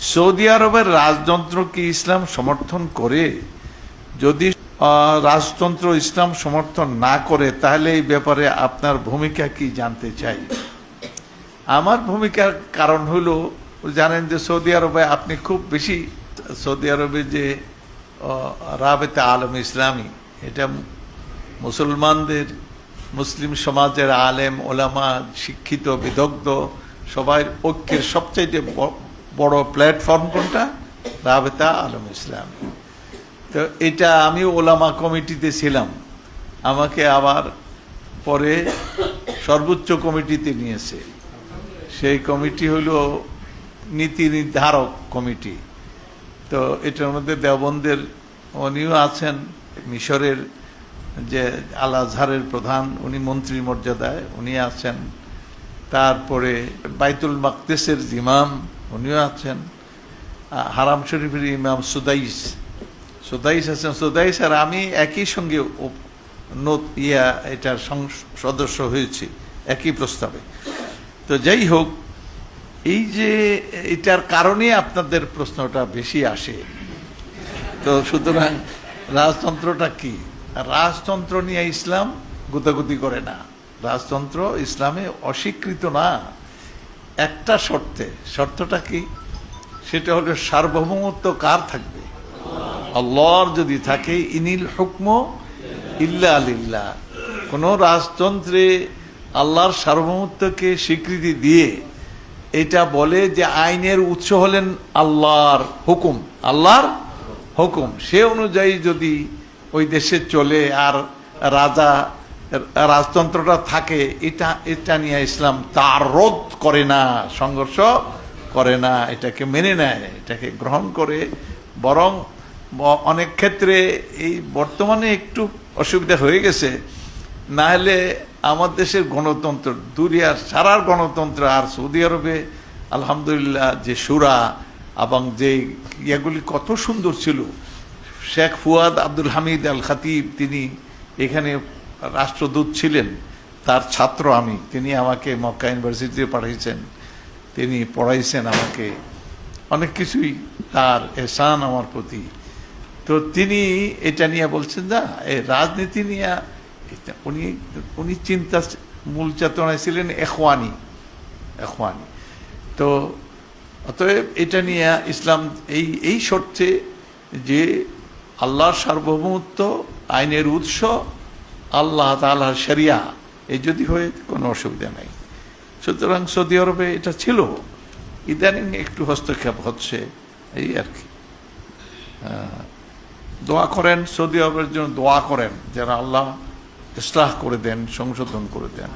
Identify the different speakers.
Speaker 1: Saudi আরবের রাজতন্ত্র কি ইসলাম সমর্থন করে? যদি রাজতন্ত্র ইসলাম সমর্থন না করে, তাহলে এই ব্যাপারে আপনার ভূমিকা কি জানতে চাই? আমার ভূমিকার কারণ হলো, জানেন যে সৌদি আরবে আপনি খুব বেশি, সৌদি আরবে যে রাবেতা আলম ইসলামী, এটা মুসলমানদের, মুসলিম সমাজের আলেম, ওলামা, শিক্ষিত, বিদগ্ধ, সবাই ঐক্যের সবচাইতে ব- বড় প্ল্যাটফর্ম কোনটা? রাবেতা আলম ইসলাম। তো এটা আমি ওলামা কমিটিতে ছিলাম। আমাকে আবার পরে সর্বোচ্চ কমিটিতে নিয়েছে। সেই কমিটি হলো নীতি নির্ধারক কমিটি। তো এটার মধ্যে দেওবন্দের উনিও আছেন, মিশরের যে আল আজহারের প্রধান, উনি মন্ত্রী মর্যাদায় উনি আছেন। তারপরে বাইতুল মাকদেসের ইমাম উনিও আছেন। হারাম শরীফের ইমাম সুদাইস। সুদাইস আছেন, সুদাইস আর আমি একই সঙ্গে ইয়া এটার সদস্য হয়েছি, একই প্রস্তাবে। তো যাই হোক, এই যে এটার কারণে আপনাদের প্রশ্নটা বেশি আসে। তো সুতরাং রাজতন্ত্রটা কি? রাজতন্ত্র নিয়ে ইসলাম গুতাগুতি করে না। রাজতন্ত্র ইসলামে অস্বীকৃত না। একটা শর্তে, শর্তটা কি? সেটা হলো সার্বভৌমত্ব কার থাকবে? আল্লাহর যদি থাকে, ইনিল হুকম ইল্লা আলিল্লাহ কোন রাজতন্ত্রে আল্লাহর সার্বভৌমত্বকে স্বীকৃতি দিয়ে এটা বলে যে আইনের উৎস হলেন আল্লাহর হুকুম আল্লাহর হুকুম। সে অনুযায়ী যদি ওই দেশে চলে আর রাজা রাজতন্ত্রটা থাকে, এটা এটা নিয়ে ইসলাম তার রোধ করে না, সংঘর্ষ করে না, এটাকে মেনে নেয়, এটাকে গ্রহণ করে। বরং অনেক ক্ষেত্রে এই বর্তমানে একটু অসুবিধা হয়ে গেছে। না হলে আমার দেশের গণতন্ত্র, দুনিয়ার সারার গণতন্ত্র আর সৌদি আরবে, আলহামদুলিল্লাহ, যে সুরা এবং যে ইয়েগুলি কত সুন্দর ছিল। শেখ ফুয়াদ আব্দুল হামিদ আল খাতিব তিনি এখানে রাষ্ট্রদূত ছিলেন, তার ছাত্র আমি। তিনি আমাকে মক্কা ইউনিভার্সিটিতে পাঠিয়েছেন তিনি পড়াইছেন আমাকে। অনেক কিছুই তার এহসান আমার প্রতি। তো তিনি এটা নিয়ে বলছেন না এই রাজনীতি নিয়ে উনি উনি চিন্তা, মূল চেতনায় ছিলেন এখওয়ানি এখওয়ানি। তো অতএব এটা নিয়ে ইসলাম এই এই শর্তে যে আল্লাহর সার্বভৌমত্ব, আইনের উৎস আল্লাহ তালার সেরিয়া এই যদি হয়ে কোনো অসুবিধা নাই। সুতরাং সৌদি আরবে এটা ছিল। ইদানিং একটু হস্তক্ষেপ হচ্ছে, এই আর কি। দোয়া করেন, সৌদি আরবের জন্য দোয়া করেন যারা আল্লাহ ইসলাহ করে দেন, সংশোধন করে দেন।